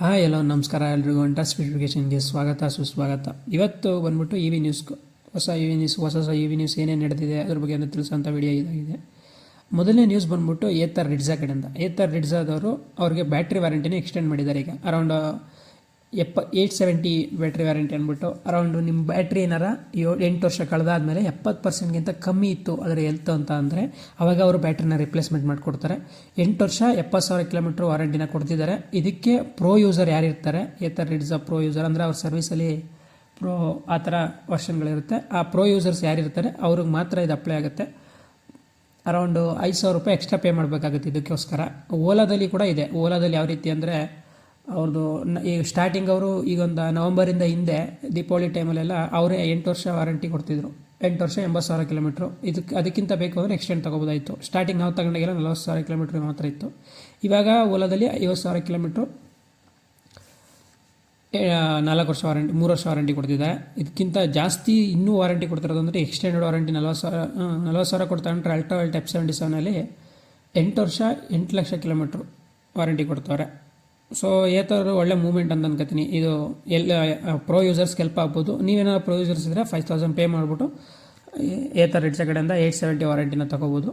Hi ಎಲ್ಲೋ ನಮಸ್ಕಾರ ಎಲ್ರಿಗೂ. ಒಂಟಾ ಸ್ಪೆಸಿಫಿಕೇಶನ್ಗೆ ಸ್ವಾಗತ, ಸುಸ್ವಾಗತ. ಇವತ್ತು ಬಂದ್ಬಿಟ್ಟು ಇ ವಿ ನ್ಯೂಸ್ ಹೊಸ ಇ ವಿ ನ್ಯೂಸ್ ಹೊಸ ಹೊಸ ಇ ವಿ ನ್ಯೂಸ್ ಏನೇನು ನಡೆದಿದೆ ಅದ್ರ ಬಗ್ಗೆ ಅಂತ ತಿಳಿಸೋಂಥ ವಿಡಿಯೋ ಇದಾಗಿದೆ. ಮೊದಲನೇ ನ್ಯೂಸ್ ಬಂದ್ಬಿಟ್ಟು ಏತರ್ ರಿಡ್ಸಾ ಕಡೆಯಿಂದ. ಏತರ್ ರಿಡ್ಸಾದವರು ಅವ್ರಿಗೆ ಬ್ಯಾಟ್ರಿ ವ್ಯಾರಂಟಿನ ಎಕ್ಸ್ಟೆಂಡ್ ಮಾಡಿದ್ದಾರೆ ಈಗ. ಅರೌಂಡ್ ಎಪ್ಪ ಏಯ್ಟ್ ಸೆವೆಂಟಿ ಬ್ಯಾಟ್ರಿ ವ್ಯಾರಂಟಿ ಅಂದ್ಬಿಟ್ಟು ಅರೌಂಡು ನಿಮ್ಮ ಬ್ಯಾಟ್ರಿ ಏನಾರ ಏಳು, ಎಂಟು ವರ್ಷ ಕಳೆದಾದ್ಮೇಲೆ ಎಪ್ಪತ್ತು ಪರ್ಸೆಂಟ್ಗಿಂತ ಕಮ್ಮಿ ಇತ್ತು ಅದರ ಎಲ್ತ್ ಅಂತ ಅಂದರೆ ಅವಾಗ ಅವರು ಬ್ಯಾಟ್ರಿನ ರಿಪ್ಲೇಸ್ಮೆಂಟ್ ಮಾಡಿಕೊಡ್ತಾರೆ. ಎಂಟು ವರ್ಷ ಎಪ್ಪತ್ತು ಸಾವಿರ ಕಿಲೋಮೀಟ್ರ್ ವಾರಂಟಿನ ಕೊಡ್ತಿದ್ದಾರೆ. ಇದಕ್ಕೆ ಪ್ರೋ ಯೂಸರ್ ಯಾರು ಇರ್ತಾರೆ? ಇಟ್ಸ್ ಅ ಪ್ರೋ ಯೂಸರ್ ಅಂದರೆ ಅವ್ರ ಸರ್ವಿಸಲ್ಲಿ ಪ್ರೋ ಆ ಥರ ವರ್ಷನ್ಗಳಿರುತ್ತೆ ಆ ಪ್ರೋ ಯೂಸರ್ಸ್ ಯಾರಿರ್ತಾರೆ ಅವ್ರಿಗೆ ಮಾತ್ರ ಇದು ಅಪ್ಲೈ ಆಗುತ್ತೆ. ಅರೌಂಡು ಐದು ಸಾವಿರ ರೂಪಾಯಿ ಎಕ್ಸ್ಟ್ರಾ ಪೇ ಮಾಡಬೇಕಾಗುತ್ತೆ ಇದಕ್ಕೋಸ್ಕರ. ಓಲಾದಲ್ಲಿ ಕೂಡ ಇದೆ. ಓಲಾದಲ್ಲಿ ಯಾವ ರೀತಿ ಅಂದರೆ ಅವ್ರದ್ದು ಈಗ ಸ್ಟಾರ್ಟಿಂಗ್ ಅವರು ಈಗೊಂದು ನವಂಬರಿಂದ ಹಿಂದೆ ದೀಪಾವಳಿ ಟೈಮಲ್ಲೆಲ್ಲ ಅವರೇ ಎಂಟು ವರ್ಷ ವಾರಂಟಿ ಕೊಡ್ತಿದ್ರು. ಎಂಟು ವರ್ಷ ಎಂಬತ್ತು ಸಾವಿರ ಕಿಲೋಮೀಟ್ರು ಇದಕ್ಕೆ ಅದಕ್ಕಿಂತ ಬೇಕು ಅಂದರೆ ಎಕ್ಸ್ಟೆಂಡ್ ತೊಗೋಬೋದಾಯಿತು. ಸ್ಟಾರ್ಟಿಂಗ್ ನಾವು ತಗೊಂಡಾಗೆಲ್ಲ ನಲವತ್ತು ಸಾವಿರ ಕಿಲೋಮೀಟ್ರ್ ಮಾತ್ರ ಇತ್ತು. ಇವಾಗ ಓಲಾದಲ್ಲಿ ಐವತ್ತು ಸಾವಿರ ಕಿಲೋಮೀಟ್ರು ನಾಲ್ಕು ವರ್ಷ ವಾರಂಟಿ ಮೂರು ವರ್ಷ ವಾರಂಟಿ ಕೊಡ್ತಿದ್ದಾರೆ. ಇದಕ್ಕಿಂತ ಜಾಸ್ತಿ ಇನ್ನೂ ವಾರಂಟಿ ಕೊಡ್ತಿರೋದು ಅಂದರೆ ಎಕ್ಸ್ಟೆಂಡೆಡ್ ವಾರಂಟಿ ನಲ್ವತ್ತು ಸಾವಿರ ನಲ್ವತ್ತು ಸಾವಿರ ಕೊಡ್ತಾ ಅಂದರೆ ಅಲ್ಟ್ ಟೆಪ್ ಸೆವೆಂಟಿ ಸೆವೆನಲ್ಲಿ ಎಂಟು ವರ್ಷ ಎಂಟು ಲಕ್ಷ ಕಿಲೋಮೀಟ್ರು ವಾರಂಟಿ ಕೊಡ್ತವ್ರೆ ಸೊ ಏತರ ಒಳ್ಳೆ ಮೂವ್ಮೆಂಟ್ ಅಂತ ಅನ್ಕೋತೀನಿ. ಇದು ಎಲ್ಲ ಪ್ರೋ ಯೂಸರ್ಸ್ಗೆ ಹೆಲ್ಪ್ ಆಗ್ಬೋದು. ನೀವೇನಾದ್ರು ಪ್ರೋ ಯೂಸರ್ಸ್ ಇದ್ದರೆ ಫೈವ್ ತೌಸಂಡ್ ಪೇ ಮಾಡಿಬಿಟ್ಟು, ಏತರ್ ರಿಡ್ಸಾ ಕಡೆಯಿಂದ ಏಯ್ಟ್ ಸೆವೆಂಟಿ ವಾರಂಟಿನ ತೊಗೋಬೋದು.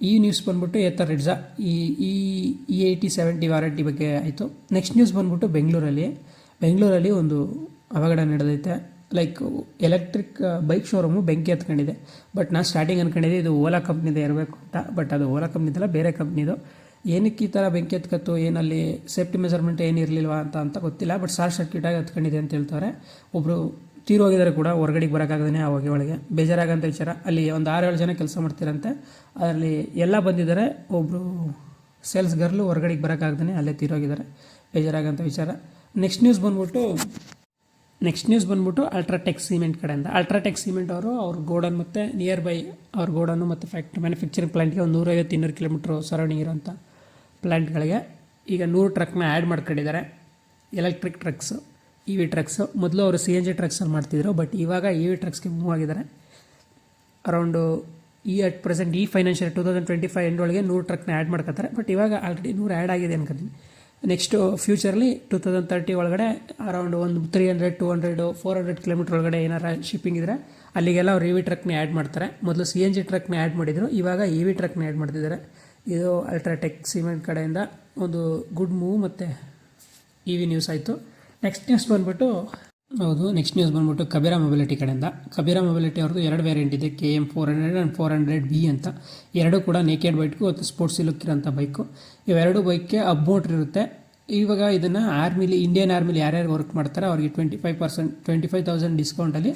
ಈ ನ್ಯೂಸ್ ಬಂದ್ಬಿಟ್ಟು ಏತರ್ ರಿಡ್ಜಾ ಈ ಈ ಇ ಏಯ್ಟಿ ಸೆವೆಂಟಿ ವಾರಂಟಿ ಬಗ್ಗೆ ಆಯಿತು. ನೆಕ್ಸ್ಟ್ ನ್ಯೂಸ್ ಬಂದ್ಬಿಟ್ಟು ಬೆಂಗಳೂರಲ್ಲಿ. ಬೆಂಗಳೂರಲ್ಲಿ ಒಂದು ಅವಘಡ ನಡೆದೈತೆ. ಲೈಕ್ ಎಲೆಕ್ಟ್ರಿಕ್ ಬೈಕ್ ಶೋರೂಮು ಬೆಂಕಿ ಹತ್ಕೊಂಡಿದೆ. ಬಟ್ ನಾನು ಸ್ಟಾರ್ಟಿಂಗ್ ಅನ್ಕೊಂಡಿದ್ದೆ ಇದು ಓಲಾ ಕಂಪ್ನಿದೆ ಇರಬೇಕು ಅಂತ. ಬಟ್ ಅದು ಓಲಾ ಕಂಪ್ನಿದಲ್ಲ ಬೇರೆ ಕಂಪ್ನಿದು ಏನಕ್ಕೆ ಈ ಥರ ಬೆಂಕಿ ಎತ್ಕತ್ತು, ಏನಲ್ಲಿ ಸೇಫ್ಟಿ ಮೆಜರ್ಮೆಂಟ್ ಏನಿರಲಿಲ್ವಾ ಅಂತ ಅಂತ ಗೊತ್ತಿಲ್ಲ, ಬಟ್ ಶಾರ್ಟ್ ಸರ್ಕ್ಯೂಟಾಗಿ ಹತ್ಕೊಂಡಿದೆ ಅಂತ ಹೇಳ್ತಾರೆ. ಒಬ್ಬರು ತೀರೋಗಿದ್ದಾರೆ ಕೂಡ, ಹೊರಗಡೆಗೆ ಬರೋಕ್ಕಾಗದೇ ಅವಾಗ ಒಳಗೆ. ಬೇಜಾರಾಗಂತ ವಿಚಾರ. ಅಲ್ಲಿ ಒಂದು ಆರು ಏಳು ಜನ ಕೆಲಸ ಮಾಡ್ತಿರಂತೆ. ಅದರಲ್ಲಿ ಎಲ್ಲ ಬಂದಿದ್ದಾರೆ. ಒಬ್ಬರು ಸೇಲ್ಸ್ ಗರ್ಲು ಹೊರಗಡೆಗೆ ಬರೋಕ್ಕಾಗ್ದೇ ಅಲ್ಲೇ ತೀರೋಗಿದ್ದಾರೆ ಬೇಜಾರಾಗಂತ ವಿಚಾರ. ನೆಕ್ಸ್ಟ್ ನ್ಯೂಸ್ ಬಂದ್ಬಿಟ್ಟು, ನೆಕ್ಸ್ಟ್ ನ್ಯೂಸ್ ಬಂದ್ಬಿಟ್ಟು ಅಲ್ಟ್ರಾಟೆಕ್ ಸಿಮೆಂಟ್ ಕಡೆಯಿಂದ. ಅಲ್ಟ್ರಾಟೆಕ್ ಸಿಮೆಂಟ್ ಅವರು, ಅವ್ರ ಗೋಡನ್ ಮತ್ತು ನಿಯರ್ ಬೈ ಅವ್ರ ಗೋಡನ್ನು ಮತ್ತು ಫ್ಯಾಕ್ಟ್ರಿ ಮ್ಯಾನುಫ್ಯಾಕ್ಚರಿಂಗ್ ಪ್ಲಾಂಟ್ಗೆ ಒಂದು ನೂರೈವತ್ತು ಇನ್ನೂರು ಕಿಲೋಮೀಟ್ರ್ ಸರೌಂಡಿಂಗ್ ಇರೋಂಥ ಪ್ಲ್ಯಾಂಟ್ಗಳಿಗೆ ಈಗ ನೂರು ಟ್ರಕ್ನ ಆ್ಯಡ್ ಮಾಡ್ಕೊಂಡಿದ್ದಾರೆ. Electric trucks, E V trucks. ಮೊದಲು ಅವರು ಸಿ ಎನ್ ಜಿ ಟ್ರಕ್ಸಲ್ಲಿ ಮಾಡ್ತಿದ್ರು, ಬಟ್ ಇವಾಗ ಇ ವಿ ಟ್ರಕ್ಸ್ಗೆ ಮೂವ್ ಆಗಿದ್ದಾರೆ. ಅರೌಂಡು ಈ ಅಟ್ ಪ್ರೆಸೆಂಟ್ ಈ financial two thousand twenty five end ಒಳಗೆ ನೂರು ಟ್ರಕ್ನ ಆ್ಯಡ್ ಮಾಡ್ಕೊತಾರೆ ಬಟ್ ಇವಾಗ ಆಲ್ರೆಡಿ ನೂರು ಆ್ಯಡ್ ಆಗಿದೆ ಅನ್ಕೋತೀನಿ. ನೆಕ್ಸ್ಟು ಫ್ಯೂಚರ್ಲಿ ಟೂ ತೌಸಂಡ್ ತರ್ಟಿ ಒಳಗಡೆ ಅರೌಂಡ್ ಒಂದು three hundred two hundred four hundred kilometre ಒಳಗಡೆ ಏನಾರ ಶಿಪ್ಪಿಂಗ್ ಇದ್ದರೆ ಅಲ್ಲಿಗೆಲ್ಲ ಅವ್ರು ಇ ವಿ ಟ್ರಕ್ನ ಆ್ಯಡ್ ಮಾಡ್ತಾರೆ. ಮೊದಲು ಸಿ ಎನ್ ಜಿ ಟ್ರಕ್ನ ಆ್ಯಡ್ ಮಾಡಿದರು, ಇವಾಗ ಇ ವಿ ಟ್ರಕ್ನ ಆ್ಯಡ್ ಮಾಡ್ತಿದ್ದಾರೆ. ಇದು ಅಲ್ಟ್ರಾಟೆಕ್ ಸಿಮೆಂಟ್ ಕಡೆಯಿಂದ ಒಂದು ಗುಡ್ ಮೂವ್ ಮತ್ತು ಇ ವಿ ನ್ಯೂಸ್ ಆಯಿತು. ನೆಕ್ಸ್ಟ್ ನ್ಯೂಸ್ ಬಂದ್ಬಿಟ್ಟು, ಹೌದು ನೆಕ್ಸ್ಟ್ ನ್ಯೂಸ್ ಬಂದ್ಬಿಟ್ಟು ಕಬೀರಾ ಮೊಬಿಲಿಟಿ ಕಡೆಯಿಂದ. ಕಬೀರಾ ಮೊಬಿಲಿಟಿ ಅವ್ರದ್ದು ಎರಡು ವೇರಿಯಂಟ್ ಇದೆ K M four hundred and four hundred B ಅಂತ. ಎರಡು ಕೂಡ ನೇಕೆಡ್ ಬೈಕ್ಗೂ ಮತ್ತು ಸ್ಪೋರ್ಟ್ಸ್ ಇರೋಂಥ ಬೈಕು ಇವೆರಡು ಬೈಕ್ಗೆ ಅಬ್ ಮೋಟ್ರ್ ಇರುತ್ತೆ. ಇವಾಗ ಇದನ್ನು ಆರ್ಮಿಲಿ ಇಂಡಿಯನ್ ಆರ್ಮಿಲಿ ಯಾರ್ಯಾರು ವರ್ಕ್ ಮಾಡ್ತಾರೆ ಅವ್ರಿಗೆ twenty five percent twenty five thousand ಡಿಸ್ಕೌಂಟಲ್ಲಿ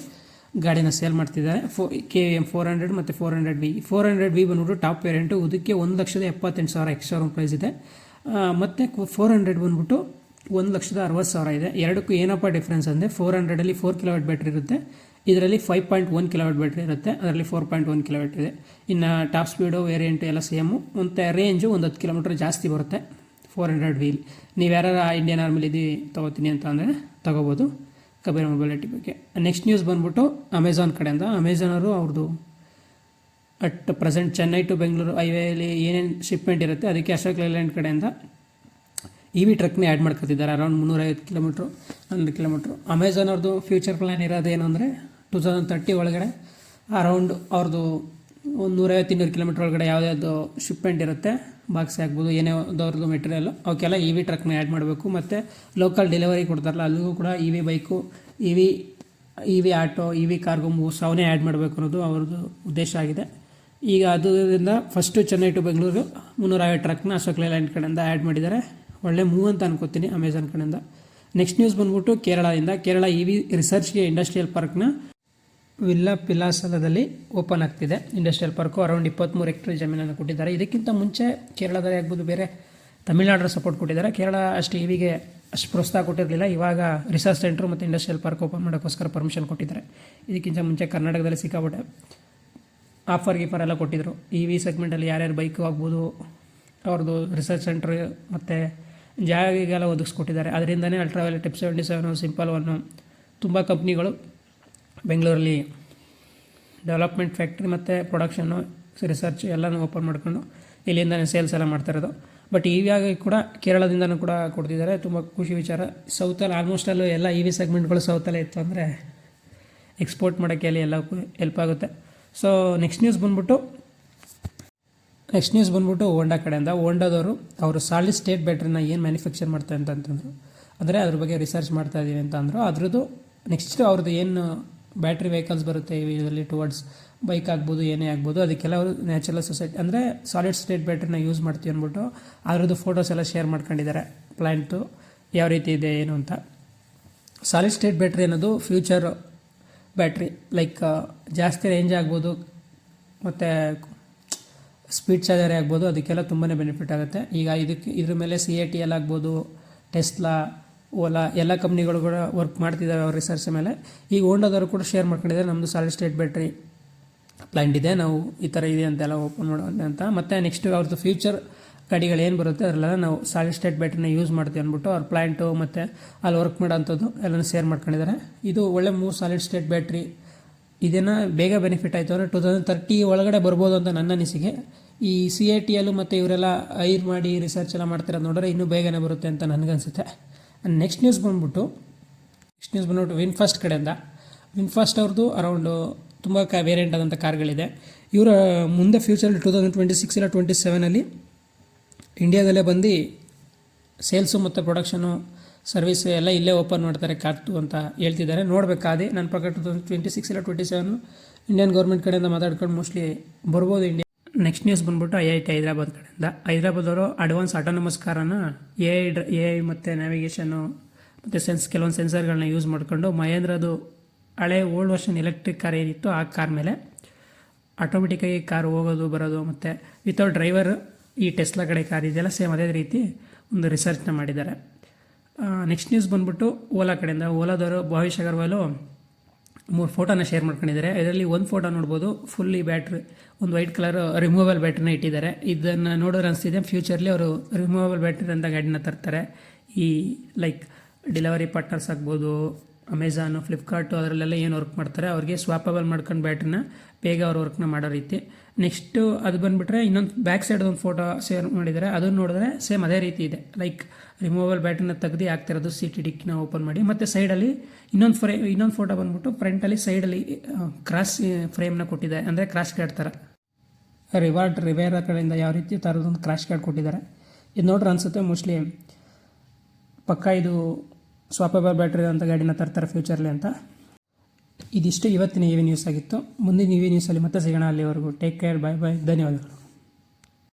ಗಾಡಿನ ಸೇಲ್ ಮಾಡ್ತಿದ್ದಾರೆ. Four K M four hundred ಮತ್ತು four hundred B four hundred B ಬಂದ್ಬಿಟ್ಟು ಟಾಪ್ ವೇರಿಯಂಟು ಇದಕ್ಕೆ ಒಂದು ಲಕ್ಷದ ಎಪ್ಪತ್ತೆಂಟು ಸಾವಿರ ಎಕ್ಸ್ ಶೋರೂಮ್ ಪ್ರೈಸ್ ಇದೆ. ಮತ್ತು ಫೋರ್ ಹಂಡ್ರೆಡ್ ಬಂದ್ಬಿಟ್ಟು ಒಂದು ಲಕ್ಷದ ಅರವತ್ತು ಸಾವಿರ ಇದೆ. ಎರಡಕ್ಕೂ ಏನಪ್ಪ ಡಿಫ್ರೆನ್ಸ್ ಅಂದರೆ ಫೋರ್ ಹಂಡ್ರೆಡಲ್ಲಿ ಫೋರ್ ಕಿಲೋವಾಟ್ ಬ್ಯಾಟ್ರಿ ಇರುತ್ತೆ. ಇದರಲ್ಲಿ five point one kilowatt battery ಇರುತ್ತೆ. ಅದರಲ್ಲಿ ಫೋರ್ ಪಾಯಿಂಟ್ ಒನ್ ಕಿಲೋವಾಟ್ ಇದೆ. ಇನ್ನು ಟಾಪ್ ಸ್ಪೀಡು ವೇರಿಯಂಟು ಎಲ್ಲ ಸೇಮು ಮತ್ತು ರೇಂಜು ಒಂದು ಹತ್ತು ಕಿಲೋಮೀಟ್ರ್ ಜಾಸ್ತಿ ಬರುತ್ತೆ. ಫೋರ್ ಹಂಡ್ರೆಡ್ ವೀಲ್ ನೀವು ಯಾರು ಇಂಡಿಯನ್ ಆರ್ಮಿಲಿ ಇದ್ದೀವಿ ತೊಗೋತೀನಿ ಅಂತ ಅಂದರೆ ತೊಗೋಬೋದು. ಕಬೀರ ಮೊಬಿಲಿಟಿ ಬಗ್ಗೆ. ನೆಕ್ಸ್ಟ್ ನ್ಯೂಸ್ ಬಂದ್ಬಿಟ್ಟು ಅಮೆಝಾನ್ ಕಡೆಯಿಂದ. ಅಮೆಝಾನವರು ಅವ್ರದ್ದು at present Chennai to Bengaluru ಹೈವೇಲಿ ಏನೇನು ಶಿಪ್ಮೆಂಟ್ ಇರುತ್ತೆ ಅದಕ್ಕೆ ಅಶೋಕ್ ಲೈಲ್ಯಾಂಡ್ ಕಡೆಯಿಂದ ಇ ವಿ ಟ್ರಕ್ನೇ ಆ್ಯಡ್ ಮಾಡ್ಕೊತಿದ್ದಾರೆ. ಅರೌಂಡ್ ಮುನ್ನೂರೈವತ್ತು ಕಿಲೋಮೀಟ್ರು ಹನ್ನೊಂದು ಕಿಲೋಮೀಟ್ರು ಅಮೆಝಾನ್ ಅವ್ರದ್ದು ಫ್ಯೂಚರ್ ಪ್ಲ್ಯಾನ್ ಇರೋದೇನು ಅಂದರೆ ಟೂ ತೌಸಂಡ್ ತರ್ಟಿ ಒಳಗಡೆ ಅರೌಂಡ್ ಅವ್ರದ್ದು ಒಂದು ನೂರೈವತ್ತು ಇನ್ನೂರು ಕಿಲೋಮೀಟ್ರ್ ಒಳಗಡೆ ಯಾವುದ್ಯಾವುದು ಶಿಪ್ಮೆಂಟ್ ಇರುತ್ತೆ ಬಾಕ್ಸ್ ಆಗ್ಬೋದು ಏನೇ ಅವ್ರದ್ದು ಮೆಟೀರಿಯಲ್ ಅವಕ್ಕೆಲ್ಲ ಇ ವಿ ಟ್ರಕ್ನ ಆ್ಯಡ್ ಮಾಡಬೇಕು. ಮತ್ತು ಲೋಕಲ್ ಡೆಲಿವರಿ ಕೊಡ್ತಾರಲ್ಲ, ಅಲ್ಲಿಗೂ ಕೂಡ E V bike E V E V auto E V cargo moves ಅವನ್ನೇ ಆ್ಯಡ್ ಮಾಡಬೇಕು ಅನ್ನೋದು ಅವ್ರದ್ದು ಉದ್ದೇಶ ಆಗಿದೆ. ಈಗ ಅದರಿಂದ ಫಸ್ಟು ಚೆನ್ನೈ ಟು ಬೆಂಗಳೂರು ಮುನ್ನೂರೈವತ್ತು ಟ್ರಕ್ನ ಅಶೋಕ್ ಲೈಲ್ಯಾಂಡ್ ಕಡೆಯಿಂದ ಆ್ಯಡ್ ಮಾಡಿದ್ದಾರೆ. ಒಳ್ಳೆ ಮೂವ್ ಅಂತ ಅನ್ಕೋತೀನಿ ಅಮೆಝಾನ್ ಕಡೆಯಿಂದ. ನೆಕ್ಸ್ಟ್ ನ್ಯೂಸ್ ಬಂದ್ಬಿಟ್ಟು ಕೇರಳದಿಂದ. ಕೇರಳ ಇ ವಿ ರಿಸರ್ಚ್ಗೆ ಇಂಡಸ್ಟ್ರಿಯಲ್ ಪಾರ್ಕ್ನ ವಿಲ್ಲಾ ಪಿಲಾಸಲದಲ್ಲಿ ಓಪನ್ ಆಗ್ತಿದೆ. ಇಂಡಸ್ಟ್ರಿಯಲ್ ಪಾರ್ಕು ಅರೌಂಡ್ ಇಪ್ಪತ್ತ್ಮೂರು ಹೆಕ್ಟರ್ ಜಮೀನನ್ನು ಕೊಟ್ಟಿದ್ದಾರೆ. ಇದಕ್ಕಿಂತ ಮುಂಚೆ ಕೇರಳದಲ್ಲಿ ಆಗ್ಬೋದು, ಬೇರೆ ತಮಿಳ್ನಾಡು ಸಪೋರ್ಟ್ ಕೊಟ್ಟಿದ್ದಾರೆ. ಕೇರಳ ಅಷ್ಟು ಇವಿಗೆ ಅಷ್ಟು ಪ್ರೋತ್ಸಾಹ ಕೊಟ್ಟಿರಲಿಲ್ಲ. ಇವಾಗ ರಿಸರ್ಚ್ ಸೆಂಟ್ರ್ ಮತ್ತು ಇಂಡಸ್ಟ್ರಿಯಲ್ ಪಾರ್ಕ್ ಓಪನ್ ಮಾಡೋಕ್ಕೋಸ್ಕರ ಪರ್ಮಿಷನ್ ಕೊಟ್ಟಿದ್ದಾರೆ. ಇದಕ್ಕಿಂತ ಮುಂಚೆ ಕರ್ನಾಟಕದಲ್ಲಿ ಸಿಕ್ಕಾಪಟ್ಟೆ ಆಫರ್ ಗೀಫರ್ ಎಲ್ಲ ಕೊಟ್ಟಿದ್ದರು ಇ ವಿ ಸೆಗ್ಮೆಂಟಲ್ಲಿ ಯಾರ್ಯಾರು ಬೈಕು ಆಗ್ಬೋದು, ಅವ್ರದ್ದು ರಿಸರ್ಚ್ ಸೆಂಟ್ರ್ ಮತ್ತು ಜಾಗಿಗೆಲ್ಲ ಒದಗಿಸ್ಕೊಟ್ಟಿದ್ದಾರೆ. ಅದರಿಂದನೇ ಅಲ್ಟ್ರಾವೆಲ್ ಟಿಪ್ ಸೆವೆಂಟಿ ಸೆವೆನು ಸಿಂಪಲ್ ಒನ್ನು ತುಂಬ ಕಂಪ್ನಿಗಳು ಬೆಂಗಳೂರಲ್ಲಿ ಡೆವಲಪ್ಮೆಂಟ್ ಫ್ಯಾಕ್ಟ್ರಿ ಮತ್ತು ಪ್ರೊಡಕ್ಷನ್ನು ರಿಸರ್ಚ್ ಎಲ್ಲನೂ ಓಪನ್ ಮಾಡಿಕೊಂಡು ಇಲ್ಲಿಂದಲೇ ಸೇಲ್ಸ್ ಎಲ್ಲ ಮಾಡ್ತಾ ಇರೋದು. ಬಟ್ ಇವಾಗ ಕೂಡ ಕೇರಳದಿಂದನೂ ಕೂಡ ಕೊಡ್ತಿದ್ದಾರೆ. ತುಂಬ ಖುಷಿ ವಿಚಾರ. ಸೌತಲ್ಲಿ ಆಲ್ಮೋಸ್ಟ್ ಅಲ್ಲೂ ಎಲ್ಲ ಇ ವಿ ಸೆಗ್ಮೆಂಟ್ಗಳು ಸೌತಲ್ಲೇ ಇತ್ತು ಅಂದರೆ ಎಕ್ಸ್ಪೋರ್ಟ್ ಮಾಡೋಕ್ಕೆ ಅಲ್ಲಿ ಎಲ್ಲ ಹೆಲ್ಪ್ ಆಗುತ್ತೆ. ಸೊ ನೆಕ್ಸ್ಟ್ ನ್ಯೂಸ್ ಬಂದ್ಬಿಟ್ಟು ನೆಕ್ಸ್ಟ್ ನ್ಯೂಸ್ ಬಂದ್ಬಿಟ್ಟು ಹೋಂಡಾ ಕಡೆಯಿಂದ. ಹೋಂಡಾದವರು ಅವರು ಸಾಲಿಡ್ ಸ್ಟೇಟ್ ಬ್ಯಾಟ್ರಿನ ಏನು ಮ್ಯಾನುಫ್ಯಾಕ್ಚರ್ ಮಾಡ್ತಾರೆ ಅಂತ ಅಂತಂದರು. ಅಂದರೆ ಅದ್ರ ಬಗ್ಗೆ ರಿಸರ್ಚ್ ಮಾಡ್ತಾ ಇದ್ದೀನಿ ಅಂತ ಅಂದರು. ಅದ್ರದ್ದು ನೆಕ್ಸ್ಟ್ ಅವ್ರದ್ದು ಏನು ಬ್ಯಾಟ್ರಿ ವೆಹಿಕಲ್ಸ್ ಬರುತ್ತೆ ಇದರಲ್ಲಿ ಟುವರ್ಡ್ಸ್ ಬೈಕ್ ಆಗ್ಬೋದು, ಏನೇ ಆಗ್ಬೋದು, ಅದಕ್ಕೆಲ್ಲ ಅವರು ನ್ಯಾಚುರಲ್ ಸೊಸೈಟಿ ಅಂದರೆ ಸಾಲಿಡ್ ಸ್ಟೇಟ್ ಬ್ಯಾಟ್ರಿನ ಯೂಸ್ ಮಾಡ್ತೀವಿ ಅಂದ್ಬಿಟ್ಟು ಅದರದ್ದು ಫೋಟೋಸ್ ಎಲ್ಲ ಶೇರ್ ಮಾಡ್ಕೊಂಡಿದ್ದಾರೆ ಪ್ಲ್ಯಾಂಟು ಯಾವ ರೀತಿ ಇದೆ, ಏನು ಅಂತ. ಸಾಲಿಡ್ ಸ್ಟೇಟ್ ಬ್ಯಾಟ್ರಿ ಅನ್ನೋದು ಫ್ಯೂಚರ್ ಬ್ಯಾಟ್ರಿ ಲೈಕ್ ಜಾಸ್ತಿ ರೇಂಜ್ ಆಗ್ಬೋದು, ಮತ್ತು ಸ್ಪೀಡ್ ಚಾರ್ಜರೇ ಆಗ್ಬೋದು, ಅದಕ್ಕೆಲ್ಲ ತುಂಬಾ ಬೆನಿಫಿಟ್ ಆಗುತ್ತೆ. ಈಗ ಇದಕ್ಕೆ, ಇದ್ರ ಮೇಲೆ ಸಿ ಎ ಟಿ ಎಲ್ ಆಗ್ಬೋದು ಟೆಸ್ಲಾ ಓಲಾ ಎಲ್ಲ ಕಂಪ್ನಿಗಳು ಕೂಡ ವರ್ಕ್ ಮಾಡ್ತಿದ್ದಾರೆ ಅವ್ರ ರಿಸರ್ಚ್ ಮೇಲೆ. ಈಗ ಹೋಂಡಾದವರು ಕೂಡ ಶೇರ್ ಮಾಡ್ಕೊಂಡಿದ್ದಾರೆ ನಮ್ಮದು ಸಾಲಿಡ್ ಸ್ಟೇಟ್ ಬ್ಯಾಟ್ರಿ ಪ್ಲ್ಯಾಂಟ್ ಇದೆ, ನಾವು ಈ ಥರ ಇದೆ ಅಂತೆಲ್ಲ ಓಪನ್ ಮಾಡೋಣ ಅಂತ. ಮತ್ತು ನೆಕ್ಸ್ಟ್ ಅವ್ರದ್ದು ಫ್ಯೂಚರ್ ಗಾಡಿಗಳು ಏನು ಬರುತ್ತೆ, ಅದರಲ್ಲೆಲ್ಲ ನಾವು ಸಾಲಿಡ್ ಸ್ಟೇಟ್ ಬ್ಯಾಟ್ರಿನ ಯೂಸ್ ಮಾಡ್ತೀವಿ ಅಂದ್ಬಿಟ್ಟು ಅವ್ರ ಪ್ಲ್ಯಾಂಟು ಮತ್ತು ಅಲ್ಲಿ ವರ್ಕ್ ಮಾಡೋಂಥದ್ದು ಎಲ್ಲನೂ ಶೇರ್ ಮಾಡ್ಕೊಂಡಿದ್ದಾರೆ ಇದು ಒಳ್ಳೆ ಮೂರು ಸಾಲಿಡ್ ಸ್ಟೇಟ್ ಬ್ಯಾಟ್ರಿ ಇದನ್ನು ಬೇಗ ಬೆನಿಫಿಟ್ ಆಯಿತು ಅಂದರೆ ಟೂ ತೌಸಂಡ್ ತರ್ಟಿ ಒಳಗಡೆ ಬರ್ಬೋದು ಅಂತ ನನ್ನ ಅನಿಸಿಕೆ. ಈ ಸಿ ಐ ಟಿಯಲ್ಲೂ ಮತ್ತು ಇವರೆಲ್ಲ ಐರ್ ಮಾಡಿ ರಿಸರ್ಚ್ ಎಲ್ಲ ಮಾಡ್ತಿರೋದು ನೋಡಿದ್ರೆ ಇನ್ನೂ ಬೇಗನೆ ಬರುತ್ತೆ ಅಂತ ನನಗನ್ಸುತ್ತೆ. ನೆಕ್ಸ್ಟ್ ನ್ಯೂಸ್ ಬಂದ್ಬಿಟ್ಟು ನೆಕ್ಸ್ಟ್ ನ್ಯೂಸ್ ಬಂದ್ಬಿಟ್ಟು ವಿನ್ ಫಸ್ಟ್ ಕಡೆಯಿಂದ. ವಿನ್ ಫಸ್ಟ್ ಅವ್ರದ್ದು ಅರೌಂಡು ತುಂಬ ಕ ವೇರಿಯಂಟ್ ಆದಂಥ ಕಾರ್ಗಳಿದೆ. ಇವರ ಮುಂದೆ ಫ್ಯೂಚರಲ್ಲಿ ಟೂ ತೌಸಂಡ್ ಟ್ವೆಂಟಿ ಸಿಕ್ಸ್ ಇಲ್ಲ ಟ್ವೆಂಟಿ ಸೆವೆನಲ್ಲಿ ಇಂಡಿಯಾದಲ್ಲೇ ಬಂದು ಸೇಲ್ಸು ಮತ್ತು ಪ್ರೊಡಕ್ಷನು ಸರ್ವಿಸ್ ಎಲ್ಲ ಇಲ್ಲೇ ಓಪನ್ ಮಾಡ್ತಾರೆ ಕಾರ್ತು ಅಂತ ಹೇಳ್ತಿದ್ದಾರೆ. ನೋಡಬೇಕಾದೆ ನನ್ನ ಪ್ರಕಾರ ಟೂ ತೌಸಂಡ್ ಟ್ವೆಂಟಿ ಸಿಕ್ಸ್ ಇಲ್ಲ ಟ್ವೆಂಟಿ ಸೆವೆನ್ ಇಂಡಿಯನ್ ಗೌರ್ಮೆಂಟ್ ಕಡೆಯಿಂದ ಮಾತಾಡ್ಕೊಂಡು ಮೋಸ್ಟ್ಲಿ ಬರ್ಬೋದು ಇಂಡಿಯಾ ನೆಕ್ಸ್ಟ್ ನ್ಯೂಸ್ ಬಂದ್ಬಿಟ್ಟು ಐ ಐ ಟಿ ಹೈದ್ರಾಬಾದ್ ಕಡೆಯಿಂದ. ಹೈದ್ರಾಬಾದವರು ಅಡ್ವಾನ್ಸ್ ಆಟೋನಮಸ್ ಕಾರನ್ನು ಎ ಐ ಡ್ರ ಎ ಐ ಮತ್ತು ನ್ಯಾವಿಗೇಷನ್ನು ಮತ್ತು ಸೆನ್ಸ್ ಕೆಲವೊಂದು ಸೆನ್ಸರ್ಗಳನ್ನ ಯೂಸ್ ಮಾಡಿಕೊಂಡು ಮಹೇಂದ್ರದು ಹಳೆ ಓಲ್ಡ್ ವರ್ಷನ್ ಎಲೆಕ್ಟ್ರಿಕ್ ಕಾರ್ ಏನಿತ್ತು ಆ ಕಾರ್ ಮೇಲೆ ಆಟೋಮೆಟಿಕ್ಕಾಗಿ ಕಾರ್ ಹೋಗೋದು, ಬರೋದು ಮತ್ತು ವಿತೌಟ್ ಡ್ರೈವರ್ ಈ ಟೆಸ್ಲಾ ಕಡೆ ಕಾರ್ ಇದೆಲ್ಲ ಸೇಮ್ ಅದೇ ರೀತಿ ಒಂದು ರಿಸರ್ಚ್ನ ಮಾಡಿದ್ದಾರೆ. ನೆಕ್ಸ್ಟ್ ನ್ಯೂಸ್ ಬಂದ್ಬಿಟ್ಟು ಓಲಾ ಕಡೆಯಿಂದ. ಓಲಾದವರು ಭವಿಷ್ಯ ಅಗರ್ವಾಲು ಮೂರು ಫೋಟೋನ ಶೇರ್ ಮಾಡ್ಕೊಂಡಿದ್ದಾರೆ. ಇದರಲ್ಲಿ ಒಂದು ಫೋಟೋ ನೋಡ್ಬೋದು, ಫುಲ್ಲಿ ಬ್ಯಾಟ್ರಿ, ಒಂದು ವೈಟ್ ಕಲರ್ ರಿಮೂವಲ್ ಬ್ಯಾಟ್ರಿನ ಇಟ್ಟಿದ್ದಾರೆ. ಇದನ್ನು ನೋಡೋರು ಅನಿಸ್ತಿದೆ ಫ್ಯೂಚರ್ಲಿ ಅವರು ರಿಮೂವಬಲ್ ಬ್ಯಾಟ್ರಿ ಅಂತ ಗಾಡಿನ ತರ್ತಾರೆ. ಈ ಲೈಕ್ ಡೆಲಿವರಿ ಪಾರ್ಟ್ನರ್ಸ್ ಆಗ್ಬೋದು ಅಮೆಝಾನು ಫ್ಲಿಪ್ಕಾರ್ಟು ಅದರಲ್ಲೆಲ್ಲ ಏನು ವರ್ಕ್ ಮಾಡ್ತಾರೆ, ಅವ್ರಿಗೆ ಸ್ವಾಪಬಲ್ ಮಾಡ್ಕೊಂಡು ಬ್ಯಾಟ್ರಿನ ಬೇಗ ಅವ್ರು ವರ್ಕ್ನ ಮಾಡೋ ರೀತಿ. ನೆಕ್ಸ್ಟು ಅದು ಬಂದುಬಿಟ್ರೆ ಇನ್ನೊಂದು ಬ್ಯಾಕ್ ಸೈಡ್ ಒಂದು ಫೋಟೋ ಶೇರ್ ಮಾಡಿದರೆ, ಅದನ್ನು ನೋಡಿದ್ರೆ ಸೇಮ್ ಅದೇ ರೀತಿ ಇದೆ. ಲೈಕ್ ರಿಮೂವಲ್ ಬ್ಯಾಟ್ರಿನ ತೆಗ್ದು ಹಾಕ್ತಿರೋದು ಸಿ ಟಿ ಡಿಕ್ಕಿನ ಓಪನ್ ಮಾಡಿ, ಮತ್ತು ಸೈಡಲ್ಲಿ ಇನ್ನೊಂದು ಫ್ರೇ ಇನ್ನೊಂದು ಫೋಟೋ ಬಂದ್ಬಿಟ್ಟು ಫ್ರಂಟಲ್ಲಿ ಸೈಡಲ್ಲಿ ಕ್ರಾಸ್ ಫ್ರೇಮ್ನ ಕೊಟ್ಟಿದ್ದಾರೆ ಅಂದರೆ ಕ್ರಾಶ್ ಕಾರ್ಡ್ ಥರ ರಿವಾರ್ಡ್ ರಿವೇರ ಕಡೆಯಿಂದ ಯಾವ ರೀತಿ ಥರದೊಂದು ಕ್ರಾಶ್ ಕಾರ್ಡ್ ಕೊಟ್ಟಿದ್ದಾರೆ. ಇದು ನೋಡ್ರೆ ಅನಿಸುತ್ತೆ ಮೋಸ್ಟ್ಲಿ ಪಕ್ಕ ಇದು ಸ್ವಾಪಬಲ್ ಬ್ಯಾಟ್ರಿ ಅಂತ ಗಾಡಿನ ತರ್ತಾರೆ ಫ್ಯೂಚರ್ಲಿ ಅಂತ. ಇದಿಷ್ಟು ಇವತ್ತಿನ ಇವಿ ನ್ಯೂಸ್ ಆಗಿತ್ತು. ಮುಂದಿನ ವಿ ನ್ಯೂಸಲ್ಲಿ ಮತ್ತೆ ಸಿಗೋಣ. ಅಲ್ಲಿವರೆಗೂ ಟೇಕ್ ಕೇರ್ ಬಾಯ್ ಬಾಯ್ ಧನ್ಯವಾದಗಳು.